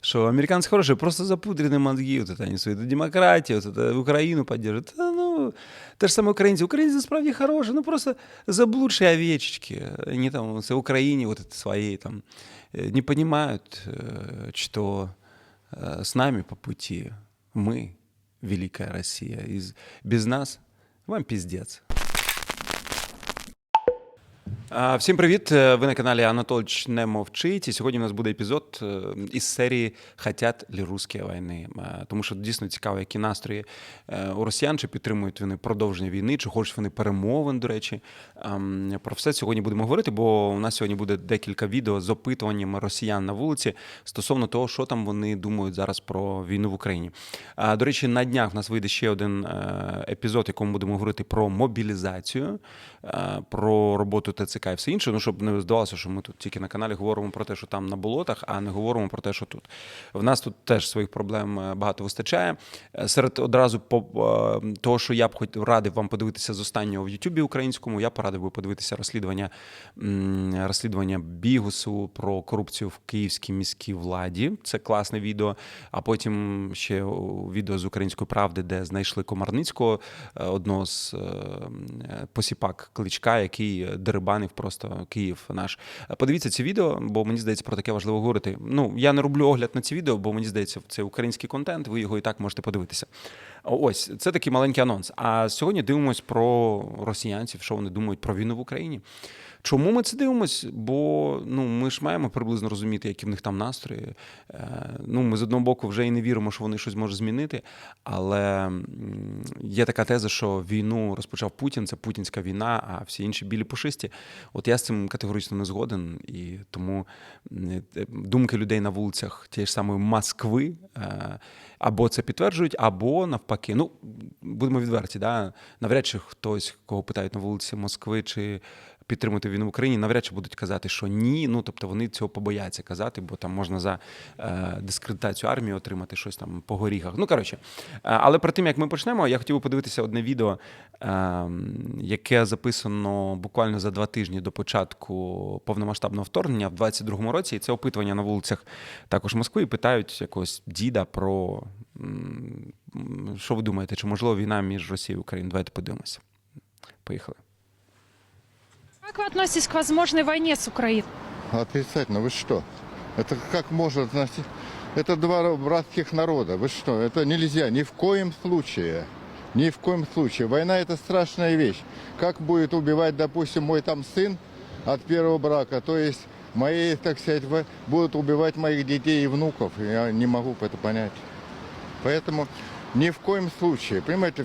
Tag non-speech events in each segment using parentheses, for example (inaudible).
что американцы хорошие, просто запудренные мозги, вот это они свои, это демократия, вот это Украину поддерживают. Та, ну, те ж саме українці. Українці насправді хороші, ну просто заблудші овечечки. Они там в Украине вот это своей там э, не понимают, э, что э, с нами по пути мы, великая Россия. Из, без нас вам пиздец. Всім привіт! Е, Ви на каналі Анатолич не мовчить. І сьогодні у нас буде епізод е, із серії Хотять ли русські війни. Е, Тому що дійсно цікаво, які настрої у росіян, чи підтримують вони продовження війни, чи хочуть вони перемовин, до речі. Ем, Про все сьогодні будемо говорити, бо у нас сьогодні буде декілька відео з опитуванням росіян на вулиці стосовно того, що там вони думають зараз про війну в Україні. До речі, на днях в нас вийде ще один епізод, якому будемо говорити про мобілізацію, про роботу ТЦК і все інше. Ну, щоб не здавалося, що ми тут тільки на каналі говоримо про те, що там на болотах, а не говоримо про те, що тут. В нас тут теж своїх проблем е, багато вистачає. Е, Серед одразу по е, того, що я б хоч радив вам подивитися з останнього в Ютубі українському, я порадив би подивитися розслідування розслідування Бігусу про корупцію в київській міській владі. Це класне відео. А потім ще відео з української правди, де знайшли Комарницького, одного з посіпак кличка, який дерибанив просто Київ наш. Подивіться ці відео, бо мені здається про таке важливо говорити. Ну я не роблю огляд на ці відео, бо мені здається, це український контент. Ви його і так можете подивитися. Ось це такий маленький анонс. А сьогодні дивимось про росіянців, що вони думають про війну в Україні. Чому ми це дивимось? Бо ну ми ж маємо приблизно розуміти, які в них там настрої. Е, Ну, ми з одного боку вже і не віримо, що вони щось можуть змінити. Але є така теза, що війну розпочав Путін, це путінська війна, а всі інші білі пушисті. От я з цим категорично не згоден, і тому е, думки людей на вулицях тієї ж самої Москви е, або це підтверджують, або навпаки. Ну, будемо відверті, да? навряд чи хтось, кого питають на вулиці Москви, чи підтримувати війну в Україні, навряд чи будуть казати, що ні. Ну тобто вони цього побояться казати, бо там можна за е, дискредитацію армії отримати щось там по горіхах. Ну коротше, Е, але перед тим як ми почнемо, я хотів би подивитися одне відео, е, яке записано буквально за два тижні до початку повномасштабного вторгнення в 22-му році. І це опитування на вулицях також Москви. Питають якогось діда про що ви думаєте, чи можливо війна між Росією і Україною? Давайте подивимося. Поїхали. Как вы относитесь к возможной войне с Украиной? Отрицательно, вы что? Это как можно относить? Это два братских народа. Вы что? Это нельзя ни в коем случае. Ни в коем случае. Война это страшная вещь. Как будет убивать, допустим, мой там сын от первого брака, то есть мои, так сказать, будут убивать моих детей и внуков. Я не могу это понять. Поэтому ни в коем случае. Понимаете,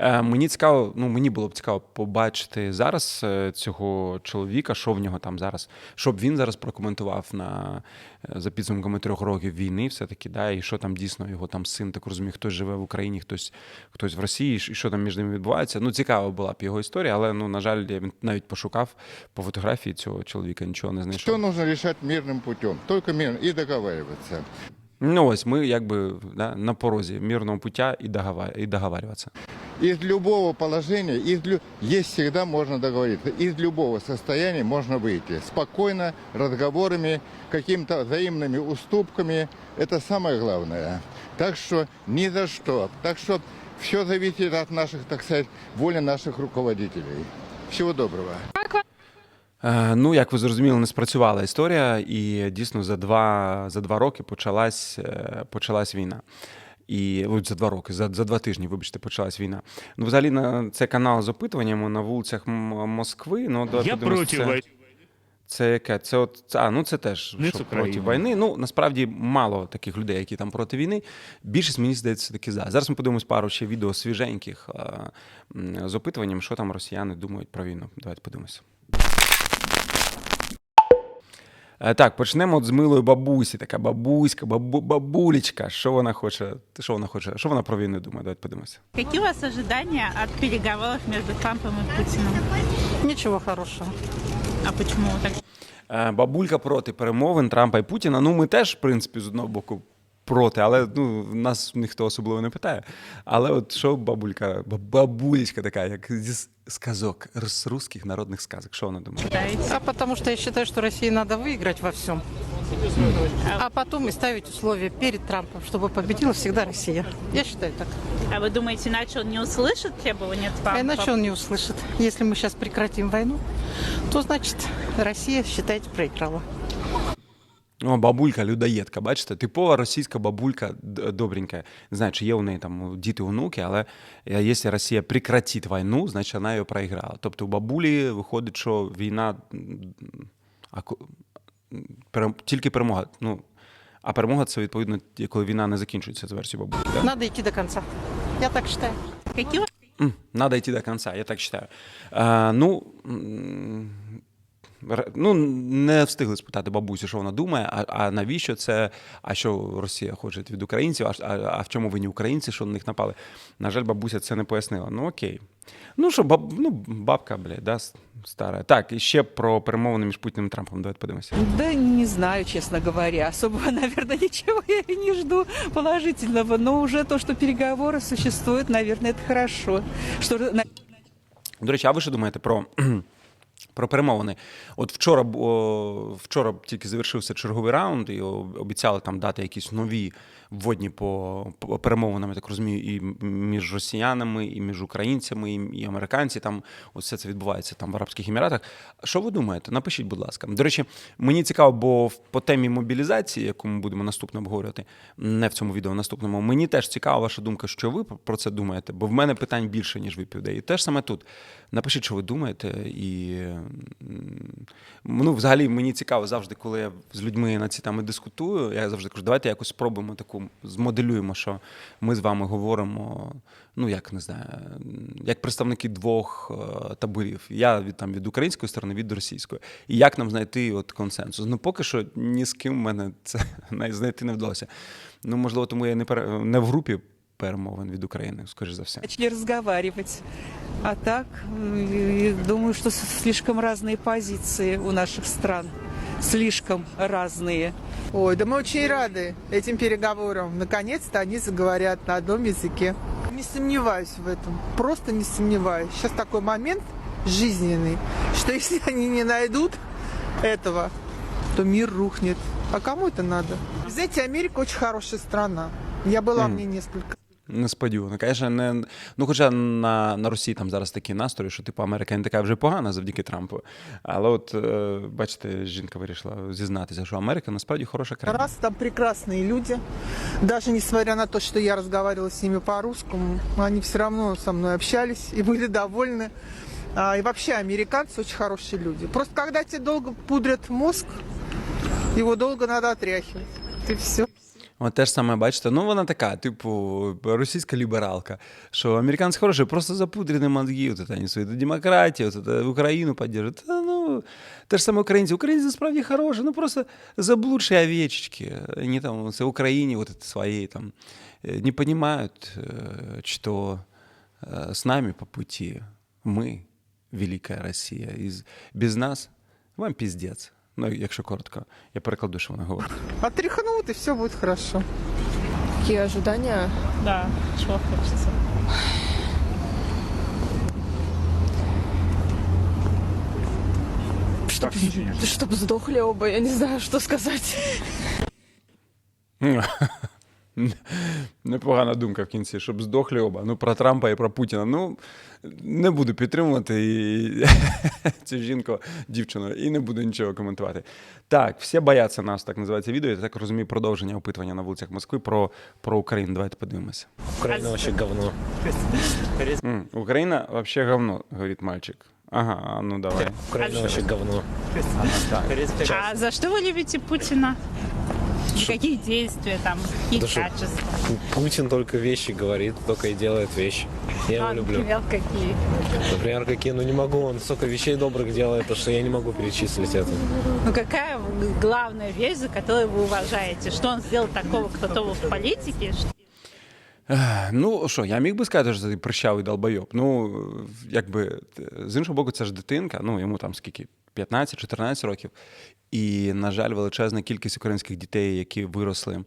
Мені цікаво, ну мені було б цікаво побачити зараз е, цього чоловіка, що в нього там зараз, щоб він зараз прокоментував на е, за підсумками трьох років війни, все таки, да, і що там дійсно його там син, так розумію, хтось живе в Україні, хтось хтось в Росії, і що там між ними відбувається. Ну цікава була б його історія, але ну на жаль, я навіть пошукав по фотографії цього чоловіка, нічого не знайшов. что нужно решать мирным путем. Только мирно и договариваться. Ну ось ми якби да, на порозі мирного пуття і і договарюватися. Из любого положения, из лю- есть всегда можно договориться. Из любого состояния можно выйти. Спокойно, разговорами, какими-то взаимными уступками. Это самое главное. Так что ни за что. Так что все зависит от наших, так сказать, воли наших руководителей. Всего доброго. Как вы Е, Ну, як ви зрозуміли, не спрацювала історія, і дійсно за два, за два роки почалась, е, почалась війна. І ой, за два роки, за, за два тижні, вибачте, почалась війна. Ну, взагалі, на це канал з опитуваннями на вулицях Москви. Ну, Я подивимось, против це, це яке? Це от а, ну це теж Не що, проти війни. Ну насправді мало таких людей, які там проти війни. Більшість мені здається таки за. Зараз ми подивимось пару ще відео свіженьких з опитуванням, що там росіяни думають про війну. Давайте подивимося. Е, Так, почнемо з милої бабусі. Така бабуська, бабу, бабулечка. Що вона хоче? Що вона хоче? Що вона про війну думає? Давайте подивимося. Які у вас очікування від переговорів між Трампом і Путіним? Нічого хорошого. А чому так? Е, Бабулька проти перемовин Трампа і Путіна. Ну, ми теж, в принципі, з одного боку Проти, але ну нас ніхто особливо не питає. Але от що бабулька, ба- бабулечка така, як зі с- сказок з русських народних сказок. Що вона думає? считаете? А потому что я считаю, что России надо выиграть во всем. А потом и ставить условия перед Трампом, чтобы победила всегда Россия. Я считаю так. А вы думаете, иначе он не услышит требования Трампа? А иначе он не услышит. Если мы сейчас прекратим войну, то значит Россия, считайте, проиграла. О, бабулька людоєдка, бачите? Типова російська бабулька добренька. Не знаю, чи є у неї там діти, онуки, але е, якщо Росія прекратить війну, значить вона її проіграла. Тобто у бабулі виходить, що війна тільки перемога. Ну, а перемога це відповідно, коли війна не закінчується з версією бабульки. Да? Надо идти до конца. Я так считаю. Какие Надо йти до кінця, я так вважаю. А, ну, ну, не встигли спитати бабусі, що вона думає, а, а навіщо це, а що Росія хоче від українців, а, а, а в чому винні українці, що на них напали. На жаль, бабуся це не пояснила. Ну окей. Ну що, баб, ну, бабка, блядь, да, стара. Так, і ще про перемовини між Путіним і Трампом. Давайте подивимося. Да не знаю, честно говоря. Особо, (laughs) наверное, ничего я не жду положительного. Но уже то, что переговоры существуют, наверное, это хорошо. Что До речі, а ви що думаєте про, про перемовини? От вчора, о, вчора тільки завершився черговий раунд, і обіцяли там дати якісь нові вводні по, по перемовинам, я так розумію, і між росіянами, і між українцями, і, і американці. Там все це відбувається там в Арабських Еміратах. Що ви думаєте? Напишіть, будь ласка. До речі, мені цікаво, бо по темі мобілізації, яку ми будемо наступно обговорювати, не в цьому відео, в наступному, мені теж цікава ваша думка, що ви про це думаєте, бо в мене питань більше, ніж відповідей. І теж саме тут. Напишіть, що ви думаєте, і ну, взагалі мені цікаво завжди, коли я з людьми на ці теми дискутую. Я завжди кажу, давайте якось спробуємо таку змоделюємо, що ми з вами говоримо. Ну, як не знаю, як представники двох е, таборів. Я від там від української сторони, від російської. І як нам знайти от консенсус? Ну, поки що ні з ким мене це (laughs) навіть знайти не вдалося. Ну, можливо, тому я не пер... не в групі перемовин від України, скоріш за все. начали разговаривать. А так, думаю, с- слишком разные позиции у наших стран. Слишком разные. Ой, да мы очень рады этим переговорам. Наконец-то они заговорят на одном языке. Не сомневаюсь в этом. Просто не сомневаюсь. Сейчас такой момент жизненный, что (laughs) если они не найдут этого, то мир рухнет. А кому это надо? Знаете, Америка очень хорошая страна. Я была в ней несколько Несподівано. Звісно, не ну, хоча на, на Росії там зараз такі настрої, що типу Америка не така вже погана завдяки Трампу. Але от е, бачите, жінка вирішила зізнатися, що Америка насправді хороша країна. раз, там прекрасные люди. Даже несмотря на то, что я разговаривала с ними по-русскому, они все равно со мной общались и были довольны. А, и вообще американцы очень хорошие люди. Просто когда тебе долго пудрят мозг, его долго надо отряхивать. И все. От те ж саме, бачите, ну вона така, типу, російська лібералка, що американці хороші, просто запудрені мозги, от це вони свої демократію, от це Україну підтримують. Та, ну, те ж саме українці. Українці насправді хороші, ну просто заблудші овечечки. Вони там в Україні вот это своей там э, не понимают, э, что э, с нами по пути мы, великая Россия. І з- без нас вам піздець. Ну, якщо коротко, я перекладу, що вона говорить. Отряхнут, и все будет хорошо. Какие ожидания? Да, чего хочется. Чтоб, чтоб сдохли оба, я не знаю, что сказать. Непогана думка в кінці, щоб здохли оба. Ну, про Трампа і про Путіна. Ну, не буду підтримувати і... (laughs) цю жінку, дівчину, і не буду нічого коментувати. Так, всі бояться нас, так називається відео. Я так розумію, продовження опитування на вулицях Москви про, про Україну. Давайте подивимося. Украина вообще говно. Україна вообще говно, говорить мальчик. Ага, ну давай. Украина вообще говно. А за что вы любите Путина? И какие действия там, какие Да что- качества? Путин только вещи говорит, только и делает вещи. Я его А, люблю. например, какие? Например, какие, ну не могу, он столько вещей добрых делает, то, что я не могу перечислить это. Ну какая главная вещь, за которую вы уважаете? Что он сделал такого крутого в политике? что- Ех, Ну що, я міг би сказати, що це прищавий долбойоб. Ну, якби з іншого боку, це ж дитинка, ну йому там скільки. 15-14 років. І, на жаль, величезна кількість українських дітей, які виросли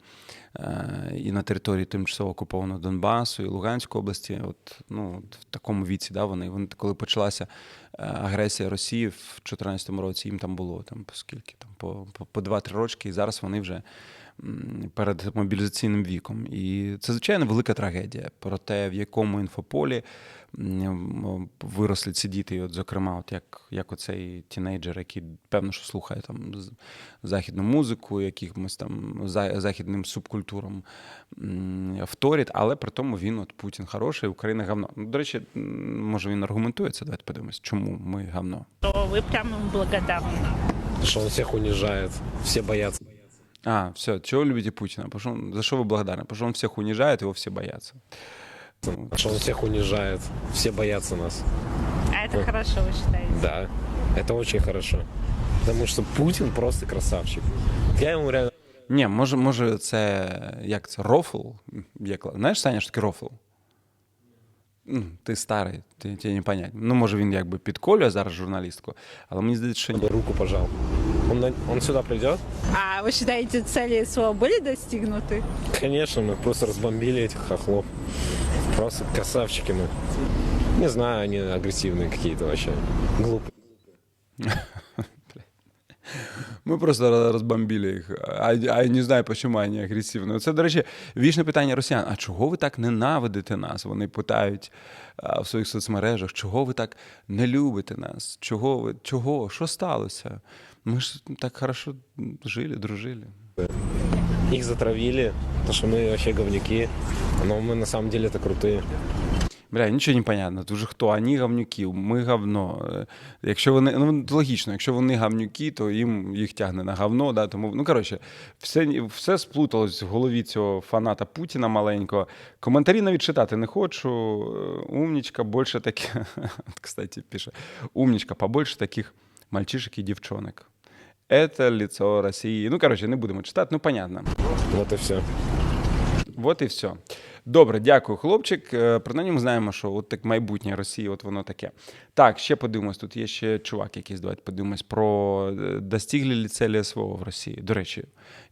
е, і на території тимчасово окупованого Донбасу і Луганської області, от, ну, в такому віці, да, вони, вони коли почалася е, агресія Росії в 2014 році, їм там було там, по скільки, там, по, по, по 2-3 рочки, і зараз вони вже перед мобілізаційним віком. І це, звичайно, велика трагедія про те, в якому інфополі виросли ці діти. І от, зокрема, от як, як оцей тінейджер, який певно, що слухає там з- західну музику, якимось там західним субкультурам м, вторить, але при тому він от Путін хороший, Україна гавно. Ну, До речі, може він аргументує це. Давайте подивимось, чому ми гавно. То вы прям ему благодарны. Что он всех унижает, все боятся. А, все, чего любите Путина? Потому что он- за что вы благодарны? Потому что он всех унижает, его все боятся. Что он всех унижает, все боятся нас. А это хорошо, вы считаете? Да, это очень хорошо. Потому что Путин просто красавчик. Я ему реально Ні, може, може, це як це рофл? Як, знаєш, Саня, що таке рофл? Ну, Ти старий, ти, тебе не понять. Ну, може, він якби підколює зараз журналістку, але мені здається, що ні. бы руку пожал. Он, на- он сюда придет? А вы считаете, цели СВО были достигнуты? Конечно, мы просто разбомбили этих хохлов. Просто красавчики мы. Не знаю, они агрессивные какие-то вообще. Глупые. (laughs) Ми просто розбомбили їх. А, а я не знаю, чому вони агресивні. Це, до речі, вічне питання росіян. А чого ви так ненавидите нас? Вони питають а, в своїх соцмережах, чого ви так не любите нас? Чого ви? Чого? Що сталося? Ми ж так хорошо жили, дружили. Их затравили, потому что мы вообще говнюки. Но мы на самом деле это крутые. Бля, нічого не понятно. Дуже хто? Ані гавнюки, ми говно. Е, Якщо вони, ну логічно, якщо вони гавнюки, то їм їх тягне на говно. Да, тому, ну коротше, все, все сплуталось в голові цього фаната Путіна маленького. Коментарі навіть читати не хочу. Е, Умнічка, більше таке. (laughs) От, Кстати, пише: Умнічка, побольше таких мальчишек і дівчонок. Это лицо Росії. Ну, короче, не будемо читати, ну понятно. Вот і все. От і все. Добре, дякую, хлопчик. Про Принаймні ми знаємо, що от так майбутнє Росії, от воно таке. Так, ще подивимось. Тут є ще чувак якийсь. Давайте подивимось про достиглі достигли ли цілі СВО в Росії. До речі,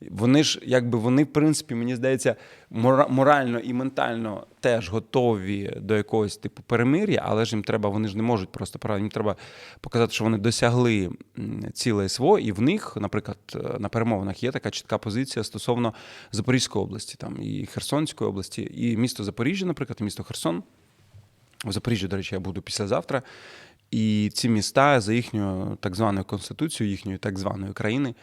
вони ж, якби вони, в принципі, мені здається, морально і ментально теж готові до якогось типу перемир'я, але ж їм треба, вони ж не можуть просто правда, їм треба показати, що вони досягли ціле СВО, і в них, наприклад, е, на перемовинах є така чітка позиція стосовно Запорізької області, там і Херсонської області, і місто Запоріжжя, наприклад, і місто Херсон. У Запоріжжі, до речі, я буду післязавтра. І ці міста за їхньою так званою конституцією, їхньої так званої країни,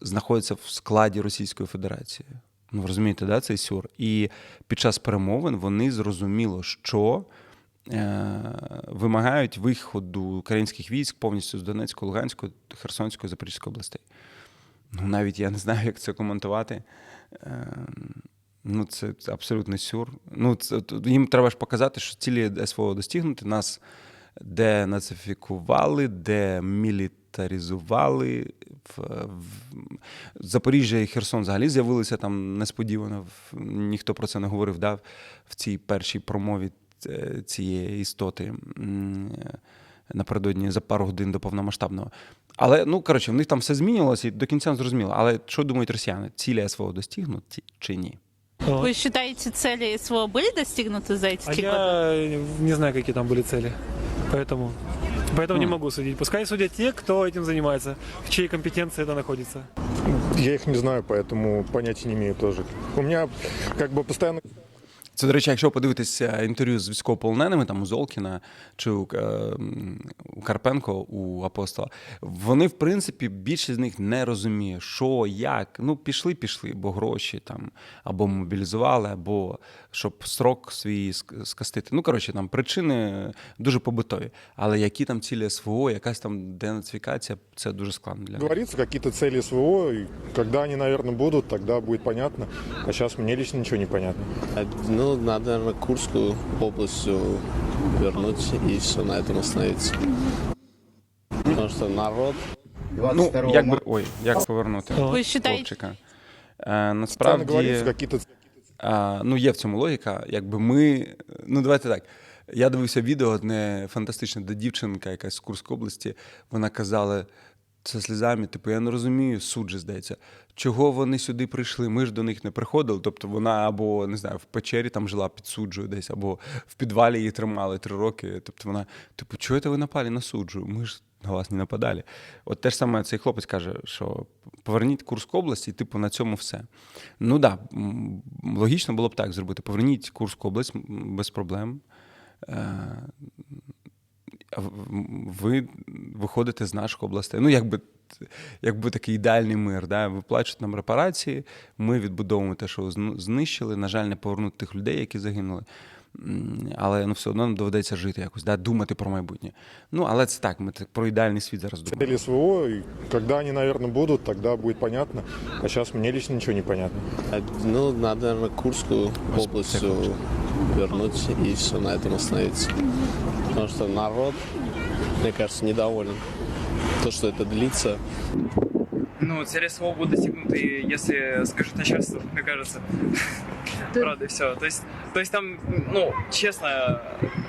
знаходяться в складі Російської Федерації. Ну, розумієте, да, цей сюр. І під час перемовин вони зрозуміло, що е, вимагають виходу українських військ повністю з Донецької, Луганської, Херсонської, Запорізької областей. Ну, навіть я не знаю, як це коментувати. Е, Ну, це, це абсолютно сюр. Ну, це, їм треба ж показати, що цілі СВО достигнути. Нас денацифікували, демілітаризували В, в, Запоріжжя і Херсон взагалі з'явилися там несподівано. В- Ніхто про це не говорив да, в цій першій промові е, цієї істоти м, е, напередодні за пару годин до повномасштабного. Але ну коротше, в них там все змінювалося і до кінця не зрозуміло. Але що думають росіяни? Цілі СВО достигнуті чи ні? Вы считаете, цели СВО были достигнуты за эти А три года? я не знаю, какие там были цели. Поэтому, поэтому не Хм. могу судить. Пускай судят те, кто этим занимается, в чьей компетенции это находится. Я их не знаю, поэтому понятия не имею тоже. У меня как бы постоянно Це, до речі, якщо подивитися інтерв'ю з військовополоненими, там у Золкіна чи у, е, у Карпенко, у апостола, вони, в принципі, більшість з них не розуміє, що, як. Ну, пішли, пішли, бо гроші там або мобілізували, або щоб срок свій скастити. Ну, коротше, там причини дуже побутові. Але які там цілі СВО, якась там денацифікація, це дуже складно для них. говорится, какие-то цели СВО, и когда они, наверное, будут, тогда будет понятно. А сейчас мне лично ничего не понятно. Ну, надо, наверное, Курскую область вернуть и все на этом остановиться. Потому что народ Ну, як би, ой, як повернути Вы считаете, хлопчика. Е, насправді. говорится, ну, є в цьому логіка. Якби ми. Ну, давайте так. Я дивився відео одне фантастичне, де дівчинка якась з Курської області. Вона казала: Це сльозами, типу, я не розумію, суд же здається. Чого вони сюди прийшли? Ми ж до них не приходили. Тобто вона або не знаю, в печері там жила під суджею десь, або в підвалі її тримали три роки. Тобто вона, типу, чого це ви напали на суджу? Ми ж на вас не нападали. От те ж саме цей хлопець каже, що поверніть Курську область, і типу на цьому все. Ну так, да, логічно було б так зробити. Поверніть Курську область без проблем. Ви виходите з наших областей. Ну, якби, якби такий ідеальний мир. Да? Виплачують нам репарації, ми відбудовуємо те, що знищили. На жаль, не повернути тих людей, які загинули. Але ну, все одно нам доведеться жити якось, да? думати про майбутнє. Ну, але це так, ми так про ідеальний світ зараз думаємо. Цели СВО, и когда они, наверное, будут, тогда будет понятно. А сейчас мне лично ничего не понятно. Ну, надо, наверное, Курскую область всё вернуть и все на этом остановиться. Потому что народ, мне кажется, недоволен. То, что это длится, Ну, цели СВО будут достигнуты, если скажет начальство, мне кажется. Правда, и все. То есть, то есть там, ну, честно,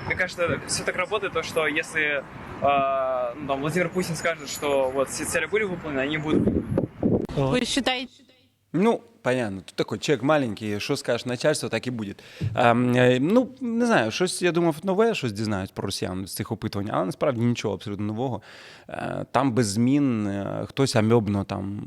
мне кажется, все так работает, то, что если а, ну, там, Владимир Путин скажет, что вот все цели были выполнены, они будут Вы считаете, Ну, понятно, тут такой чек маленький, що скажеш начальство, так і буде. Ем, е, ну, не знаю, щось я думав нове, щось дізнають про росіян з цих опитувань, але насправді нічого абсолютно нового. Е, там без змін, хтось амьобно там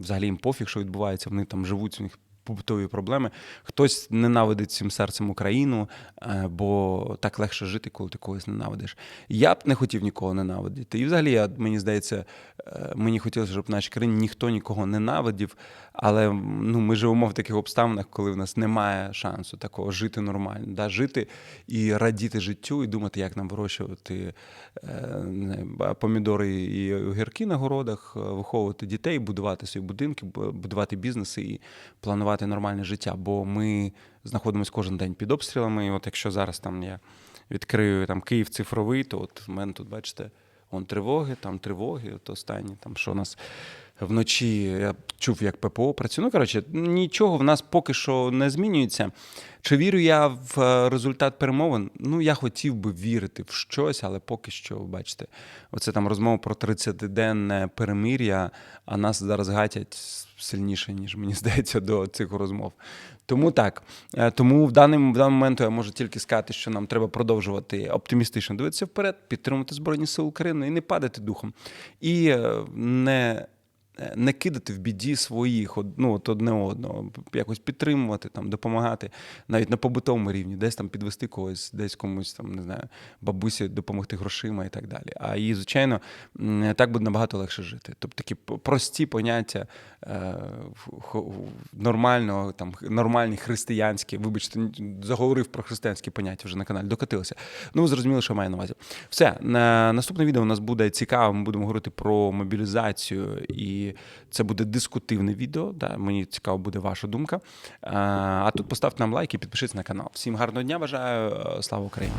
взагалі їм пофіг, що відбувається, вони там живуть, у них побутові проблеми. Хтось ненавидить цим серцем Україну, е, бо так легше жити, коли ти когось ненавидиш. Я б не хотів нікого ненавидіти. І взагалі, мені здається, е, мені хотілося, щоб в нашій країні ніхто нікого ненавидів. Але ну, ми живемо в таких обставинах, коли в нас немає шансу такого жити нормально, да? жити і радіти життю, і думати, як нам вирощувати е, помідори і огірки на городах, е, виховувати дітей, будувати свої будинки, будувати бізнеси і планувати нормальне життя. Бо ми знаходимося кожен день під обстрілами. І от якщо зараз там я відкрию там Київ цифровий, то от в мене тут, бачите, он тривоги, там тривоги, от останні, там що у нас вночі я чув, як ППО працює. Ну, коротше, нічого в нас поки що не змінюється. Чи вірю я в е, результат перемовин? Ну, я хотів би вірити в щось, але поки що, бачите, оце там розмова про 30-денне перемир'я, а нас зараз гатять сильніше, ніж мені (laughs) здається, до цих розмов. Тому так. Е, Тому в даний, в даний момент я можу тільки сказати, що нам треба продовжувати оптимістично дивитися вперед, підтримувати Збройні Сили України і не падати духом. І е, не не кидати в біді своїх ну, от одне одного, якось підтримувати, там, допомагати навіть на побутовому рівні, десь там підвести когось, десь комусь там, не знаю, бабусі допомогти грошима і так далі. А і, звичайно, так буде набагато легше жити. Тобто такі прості поняття е, нормального, там, нормальні християнські, вибачте, заговорив про християнські поняття вже на каналі, докотилися. Ну, ви зрозуміли, що маю на увазі. Все, на наступне відео у нас буде цікаво. Ми будемо говорити про мобілізацію, і це буде дискутивне відео. Да, мені цікаво буде ваша думка. А, а тут поставте нам лайк і підпишіться на канал. Всім гарного дня бажаю. Слава Україні!